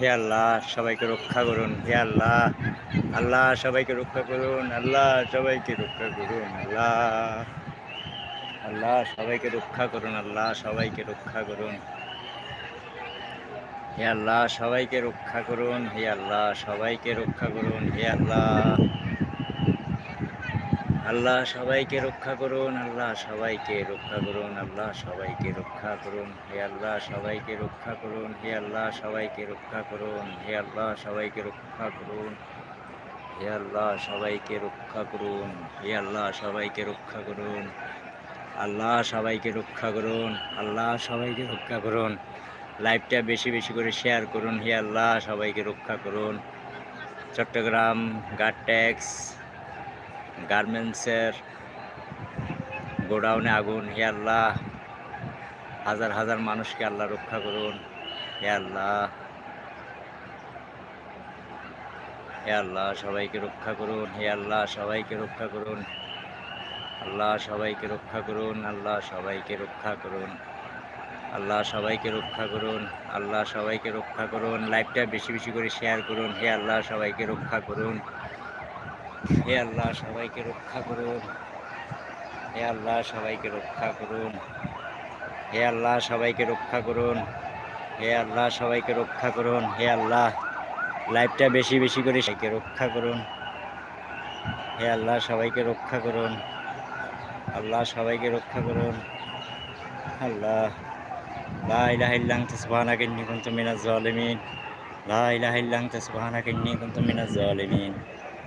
হে আল্লাহ, সবাইকে রক্ষা করুন। হে আল্লাহ আল্লাহ, সবাইকে রক্ষা করুন। আল্লাহ, সবাইকে রক্ষা করুন। আল্লাহ আল্লাহ, সবাইকে রক্ষা করুন। আল্লাহ, সবাইকে রক্ষা করুন। হে আল্লাহ, সবাইকে রক্ষা করুন। হে আল্লাহ, সবাইকে রক্ষা করুন। হে আল্লাহ। আল্লাহ সবাইকে রক্ষা করুন আল্লাহ সবাইকে রক্ষা করুন আল্লাহ সবাইকে রক্ষা করুন হে আল্লাহ সবাইকে রক্ষা করুন হে আল্লাহ সবাইকে রক্ষা করুন হে আল্লাহ সবাইকে রক্ষা করুন হে আল্লাহ সবাইকে রক্ষা করুন হে আল্লাহ সবাইকে রক্ষা করুন আল্লাহ সবাইকে রক্ষা করুন আল্লাহ সবাইকে রক্ষা করুন লাইভটা বেশি বেশি করে শেয়ার করুন হে আল্লাহ সবাইকে রক্ষা করুন চট্টগ্রাম গার্ড ট্যাক্স গার্মেন্টসের গোডাউনে আগুন, হে আল্লাহ। হাজার হাজার মানুষকে আল্লাহ রক্ষা করুন, হে আল্লাহ। হে আল্লাহ, সবাইকে রক্ষা করুন, হে আল্লাহ, সবাইকে রক্ষা করুন। আল্লাহ, সবাইকে রক্ষা করুন, আল্লাহ, সবাইকে রক্ষা করুন। আল্লাহ, সবাইকে রক্ষা করুন, আল্লাহ, সবাইকে রক্ষা করুন। লাইভটা বেশি বেশি করে শেয়ার করুন, হে আল্লাহ, সবাইকে রক্ষা করুন। হে আল্লাহ, সবাইকে রক্ষা করুন। হে আল্লাহ, সবাইকে রক্ষা করুন। হে আল্লাহ, সবাইকে রক্ষা করুন। হে আল্লাহ, সবাইকে রক্ষা করুন। হে আল্লাহ, লাইফটা বেশি বেশি করে সবাইকে রক্ষা করুন। হে আল্লাহ, সবাইকে রক্ষা করুন। আল্লাহ, সবাইকে রক্ষা করুন। আল্লাহ, লা ইলাহা ইল্লা আনতা সুবহানাকা ইন্নী কুনতু মিনাজ জালিমিন। লা ইলাহা ইল্লা মিনাজ জালিমিন।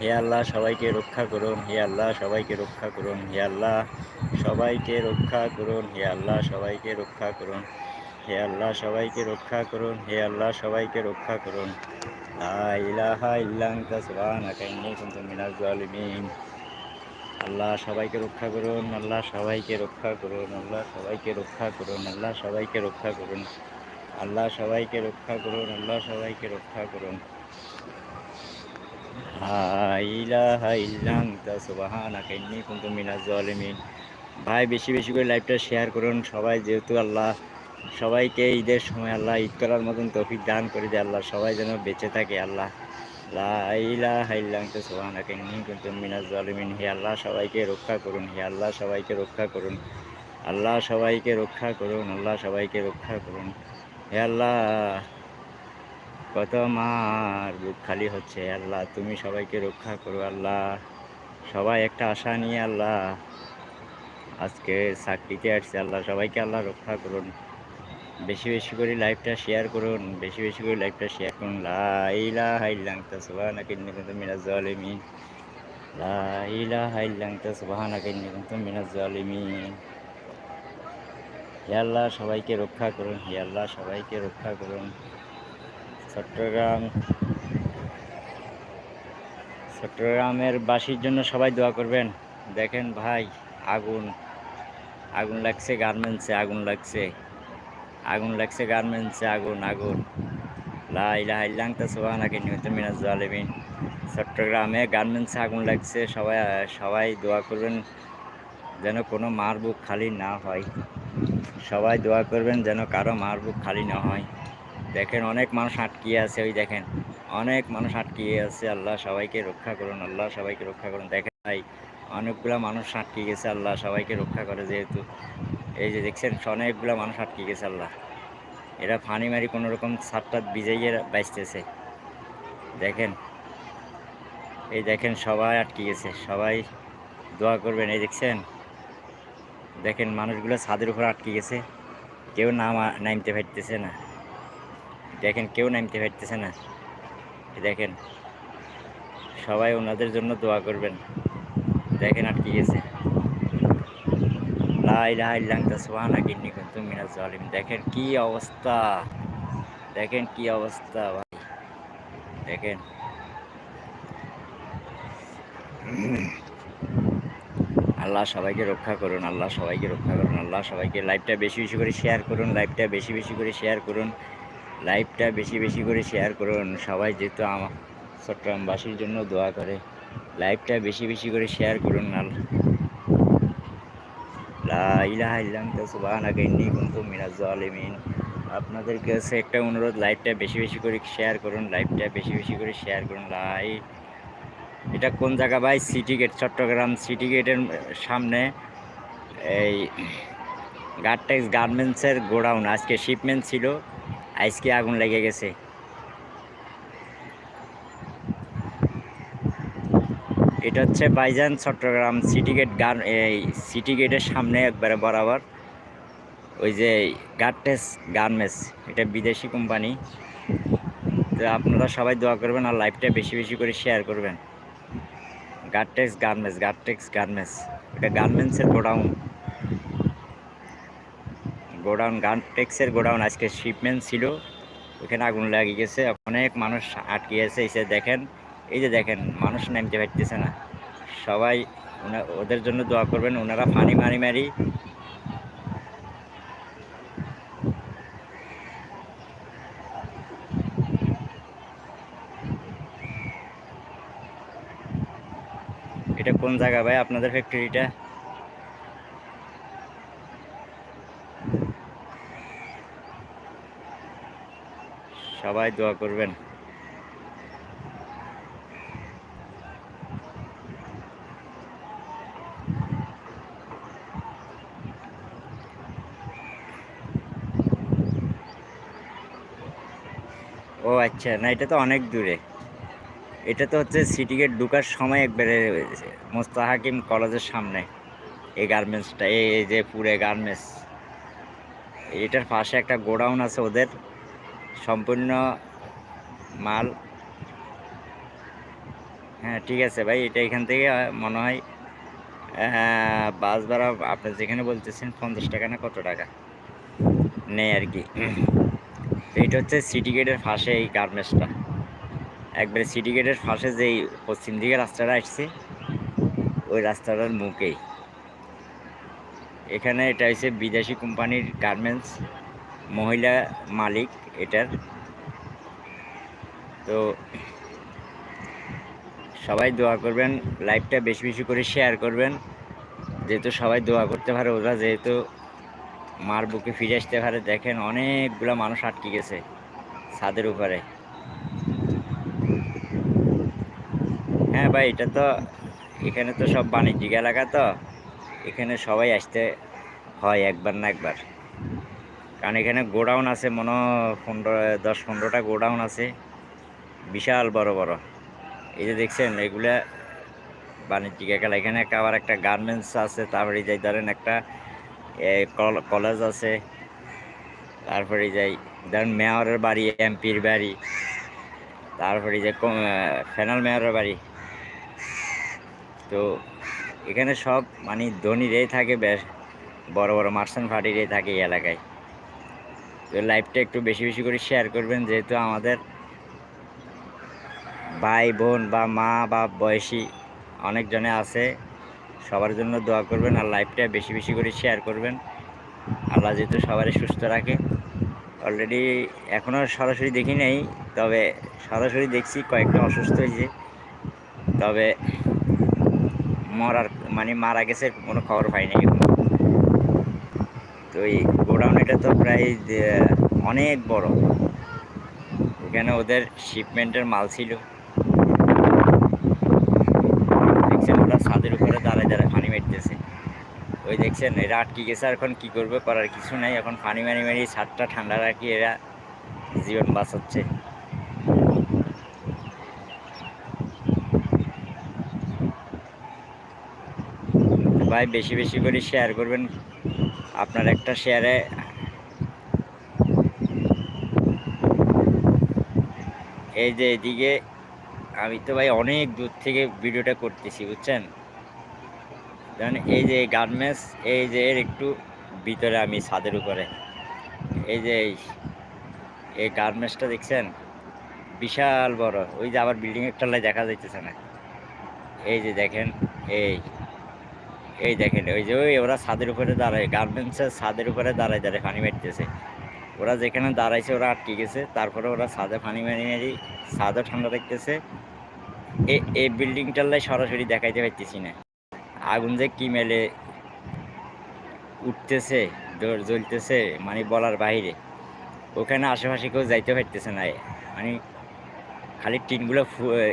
হে আল্লাহ সবাইকে রক্ষা করুন হে আল্লাহ সবাইকে রক্ষা করুন হে আল্লাহ সবাইকে রক্ষা করুন হে আল্লাহ সবাইকে রক্ষা করুন হে আল্লাহ সবাইকে রক্ষা করুন হে আল্লাহ সবাইকে রক্ষা করুন আল্লাহ সবাইকে রক্ষা করুন আল্লাহ সবাইকে রক্ষা করুন আল্লাহ সবাইকে রক্ষা করুন আল্লাহ সবাইকে রক্ষা করুন আল্লাহ সবাইকে রক্ষা করুন আল্লাহ সবাইকে রক্ষা করুন লা ইলাহা ইল্লা আনতা সুবহানাকা ইন্নী কুনতু মিনাজ জালিমিন ভাই, বেশি বেশি করে লাইভটা শেয়ার করুন। সবাই যেহেতু আল্লাহ, সবাইকে ঈদের সময় আল্লাহ ঈদ করার মতন তৌফিক দান করে দেয়। আল্লাহ সবাই যেন বেঁচে থাকে, আল্লাহ। হে আল্লাহ, সবাইকে রক্ষা করুন। হে আল্লাহ, সবাইকে রক্ষা করুন। আল্লাহ, সবাইকে রক্ষা করুন। আল্লাহ, সবাইকে রক্ষা করুন। হে আল্লাহ কত মার বুক খালি হচ্ছে আল্লাহ, তুমি সবাইকে রক্ষা করো আল্লাহ। সবাই একটা আশা নিয়ে আল্লাহ। আজকে চাকরিতে আসছে আল্লাহ, সবাইকে আল্লাহ রক্ষা করুন। বেশি বেশি করে লাইভটা শেয়ার করুন, বেশি বেশি করে লাইভটা শেয়ার করুন। লা ইলাহা ইল্লা আনতা সুবহানাকা ইন্নী কুনতু মিনাজ জালিমিন লা ইলাহা ইল্লা আনতা সুবহানাকা ইন্নী কুনতু মিনাজ জালিমিন হে আল্লাহ, সবাইকে রক্ষা করুন, হে আল্লাহ, সবাইকে রক্ষা করুন। চট্টগ্রাম। চট্টগ্রামের বাসীর জন্য সবাই দোয়া করবেন। দেখেন ভাই, আগুন। আগুন লাগছে, গার্মেন্টসে আগুন লাগছে। আগুন লাগছে, গার্মেন্টসে আগুন আগুন। লাইলাহাইল্লাংতা সোহানাকে নিহত মিনাজ জালেমিন। চট্টগ্রামে গার্মেন্টসে আগুন লাগছে, সবাই সবাই দোয়া করবেন যেন কোনো মার বুক খালি না হয়। সবাই দোয়া করবেন যেন কারও মার বুক খালি না হয়। দেখেন অনেক মানুষ আটকিয়ে আছে, ওই দেখেন। অনেক মানুষ আটকিয়ে আছে, আল্লাহ সবাইকে রক্ষা করুন, আল্লাহ সবাইকে রক্ষা করুন। দেখেন ভাই, অনেকগুলো মানুষ আটকে গেছে, আল্লাহ সবাইকে রক্ষা করে যেহেতু। এই যে দেখছেন, অনেকগুলো মানুষ আটকে গেছে, আল্লাহ। এরা ফানি মারি কোনো রকম বিজাইয়ে বাঁচতেছে। দেখেন, এই দেখেন সবাই আটকে গেছে, সবাই দোয়া করবেন, এই দেখছেন। দেখেন মানুষগুলো ছাদের উপর আটকে গেছে, কেউ নামা নামতে পারতেছে না। দেখেন কেউ নামতে পারতেছে না। দেখেন, সবাই ওনাদের জন্য দোয়া করবেন। দেখেন আর কি গেছে দেখেন কি অবস্থা। দেখেন কি অবস্থা ভাই। দেখেন। আল্লাহ সবাইকে রক্ষা করুন, আল্লাহ সবাইকে রক্ষা করুন, আল্লাহ সবাইকে লাইভটা বেশি বেশি করে শেয়ার করুন লাইভটা বেশি বেশি করে শেয়ার করুন। লাইভটা বেশি বেশি করে শেয়ার করুন। সবাই যেহেতু আমার চট্টগ্রামবাসীর জন্য দোয়া করে, লাইভটা বেশি বেশি করে শেয়ার করুন জালিমিন আপনাদের কাছে একটা অনুরোধ, লাইভটা বেশি বেশি করে শেয়ার করুন, লাইভটা বেশি বেশি করে শেয়ার করুন। লাইভ এটা কোন জায়গা ভাই? সিটি গেট, চট্টগ্রাম সিটি গেটের সামনে। এই গার্টেক্স গার্মেন্টসের গোডাউন, আজকে শিপমেন্ট ছিল। আজকে আগুন লেগে গেছে। এটা হচ্ছে বাইজান, চট্টগ্রাম সিটি গেট গান, এই সিটি গেটের সামনে একবারে বরাবর। ওই যে গার্টেস গার্মেন্টস, এটা বিদেশি কোম্পানি তো আপনারা সবাই দোয়া করবেন আর লাইভটা বেশি বেশি করে শেয়ার করবেন। গার্টেক্স গার্মেন্টস গার্টেক্স গার্মেন্টস, এটা গার্মেন্টসের গোডাউন। গোডাউন গার্টেক্সের গোডাউন আজকে শিপমেন্ট ছিল। ওখানে আগুন লাগিয়ে গেছে, অনেক মানুষ আটকে গেছে এসে দেখেন, এই যে দেখেন, মানুষ নামতে পারতেছে না। সবাই ওদের জন্য দোয়া করবেন, ওনারা পানি মারি মারি। এটা কোন জায়গা ভাই আপনাদের ফ্যাক্টরিটা সবাই দোয়া করবেন। ও আচ্ছা না, এটা তো অনেক দূরে। এটা তো হচ্ছে সিটি গেট ঢুকার সময় একবারে মোস্তা হাকিম কলেজের সামনে। এই গার্মেন্টসটা এই যে পুরে গার্মেন্টস এটার পাশে একটা গোডাউন আছে ওদের। সম্পূর্ণ মাল। হ্যাঁ ঠিক আছে ভাই, এটা এখান থেকে মনে হয় বাস ভাড়া, আপনি যেখানে বলতেছেন পঞ্চাশ টাকা না কত টাকা? নেই আর কি। এটা হচ্ছে সিটি গেটের পাশে এই গার্মেন্টসটা একবারে সিটি গেটের পাশে যেই পশ্চিম দিকে রাস্তাটা আসছে, ওই রাস্তাটার মুখেই। এখানে এটা হচ্ছে বিদেশি কোম্পানির গার্মেন্টস মহিলা মালিক এটার। তো সবাই দোয়া করবেন লাইভটা বেশি বেশি করে শেয়ার করবেন। যেহেতু সবাই দোয়া করতে পারে, ওরা যেহেতু মার বুকে ফিরে আসতে পারে, দেখেন অনেকগুলো মানুষ আটকে গেছে ছাদের উপরে। হ্যাঁ ভাই, এটা তো এখানে তো সব বাণিজ্যিক এলাকা তো, এখানে সবাই আসতে হয় একবার না একবার। কারণ এখানে গোডাউন আছে, মনে পনেরো, দশ পনেরোটা গোডাউন আছে। বিশাল বড় বড়। এই যে দেখছেন, এগুলা বাণিজ্যিক এলাকা এখানে একটা আবার একটা গার্মেন্টস আছে, তারপরে এই যে ধরেন একটা কলেজ আছে। তারপরে যাই ধরেন মেয়রের বাড়ি এমপির বাড়ি। তারপরে যে ফেনাল মেয়রের বাড়ি। তো এখানে সব মানে ধনীরাই থাকে, বেশ বড় বড় মার্চেন্ট পার্টিরাই থাকে এই এলাকায়। তো লাইভটা একটু বেশি বেশি করে শেয়ার করবেন, যেহেতু আমাদের ভাই, বোন বা মা বা বয়সী অনেকজনে আছে, সবার জন্য দোয়া করবেন আর লাইভটা বেশি বেশি করে শেয়ার করবেন। আল্লাহ যেহেতু সবারই সুস্থ রাখে। অলরেডি এখনও সরাসরি দেখি নাই, তবে সরাসরি দেখছি কয়েকটা অসুস্থ হয়েছে। তবে মরার মানে মারা গেছে কোনো খবর পাইনি তো এই গোডাউন এটা তো প্রায় অনেক বড়। এখানে ওদের শিপমেন্টের মাল ছিল। দেখছেন ওরা ছাদের উপরে দাঁড়ায় দাঁড়ায় পানি মারতেছে। ওই দেখছেন, এরা আটকে গেছে, আর এখন কী করবে করার কিছু নাই। এখন পানি মারি মারি ছাদটা ঠান্ডা রাখি, এরা জীবন বাঁচাচ্ছে। ভাই, বেশি বেশি করে শেয়ার করবেন। আপনার একটা শেয়ারে এই যে এদিকে আমি তো ভাই অনেক দূর থেকে ভিডিওটা করতেছি, বুঝছেন? কারণ এই যে গার্মেন্টস, এই যে এর একটু ভিতরে আমি ছাদের উপরে। এই যে এই গার্মেন্টসটা দেখছেন? বিশাল বড়। ওই যে আবার বিল্ডিং তলায় দেখা যাইতেছে না। এই যে দেখেন, এই এই দেখেন, ওই যে, ওই ওরা ছাদের উপরে দাঁড়ায় গার্মেন্টসের ছাদের উপরে দাঁড়ায় দাঁড়ায় পানি মারতেছে। ওরা যেখানে দাঁড়াইছে, ওরা আটকে গেছে। তারপরে ওরা ছাদে পানি মারি মারি ছাদও ঠান্ডা রাখতেছে এ- এই বিল্ডিংটার লাই সরাসরি দেখাইতে পারতেছি না। আগুন যে কি মেলে, উঠতেছে জ্বল- জ্বলতেছে মানে বলার বাইরে ওখানে আশেপাশে কেউ যাইতে পারতেছে না। মানে খালি টিনগুলো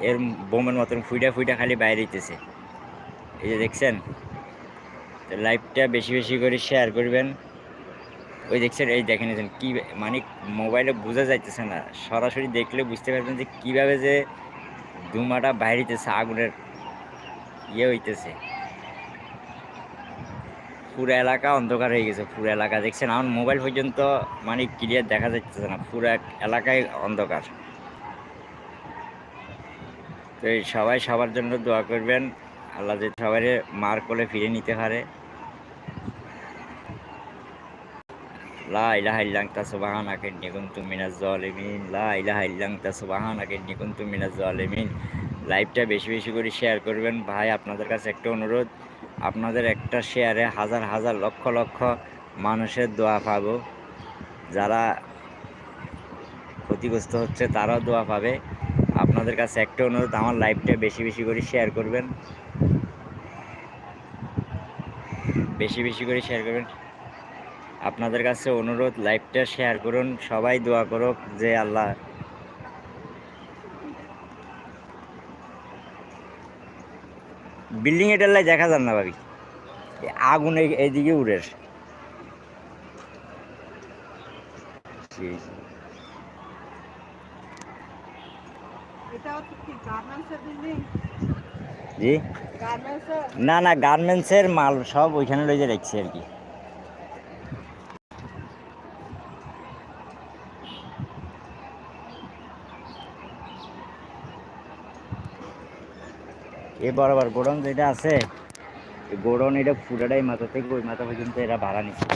এর বোমের মতন ফুইটা ফুইটা খালি বাইরে হইতেছে। এই যে দেখছেন? তো লাইভটা বেশি বেশি করে শেয়ার করবেন। ওই দেখছেন, এই দেখে নিয়েছেন কী মানে মোবাইলে বোঝা যাইতেছে না। সরাসরি দেখলে বুঝতে পারবেন যে কীভাবে যে ধুমাটা বাইরেতেছে আগুনের ইয়ে হইতেছে। পুরো এলাকা অন্ধকার হয়ে গেছে, পুরো এলাকা। দেখছেন, আমার মোবাইল পর্যন্ত মানে ক্লিয়ার দেখা যাচ্ছে না, পুরো এক এলাকায় অন্ধকার। তো সবাই সবার জন্য দোয়া করবেন, আল্লাহ যে সবাই মার কোলে ফিরে নিতে পারে। লা ইলাহা ইল্লা আনতা সুবহানাকা ইন্নী কুনতু মিনাজ জালিমিন লা ইলাহা ইল্লা আনতা সুবহানাকা ইন্নী কুনতু মিনাজ জালিমিন লাইভটা বেশি বেশি করে শেয়ার করবেন। ভাই, আপনাদের কাছে একটা অনুরোধ। আপনাদের একটা শেয়ারে হাজার হাজার লক্ষ লক্ষ মানুষের দোয়া পাবো। যারা ক্ষতিগ্রস্ত হচ্ছে, তারাও দোয়া পাবে। আপনাদের কাছে একটা অনুরোধ, আমার লাইভটা বেশি বেশি করে শেয়ার করবেন। বেশি বেশি করে শেয়ার করবেন। আপনাদের কাছে অনুরোধ লাইভটা শেয়ার করুন। সবাই দোয়া করুক যে আল্লাহ বিল্ডিং এটার লাই দেখা যান না ভাবি। আগুন এই- এইদিকে উড়ে এটাও তো কি গার্মেন্টসের বিল্ডিং জি? না না গার্মেন্টসের মাল সব ওইখানে লইতে রাখছি আর কি। এ বরাবর গোডাউন যেটা আছে গোডাউন এটা পুরাটাই মাথা থেকে ওই মাথা পর্যন্ত এরা ভাড়া নিচ্ছে।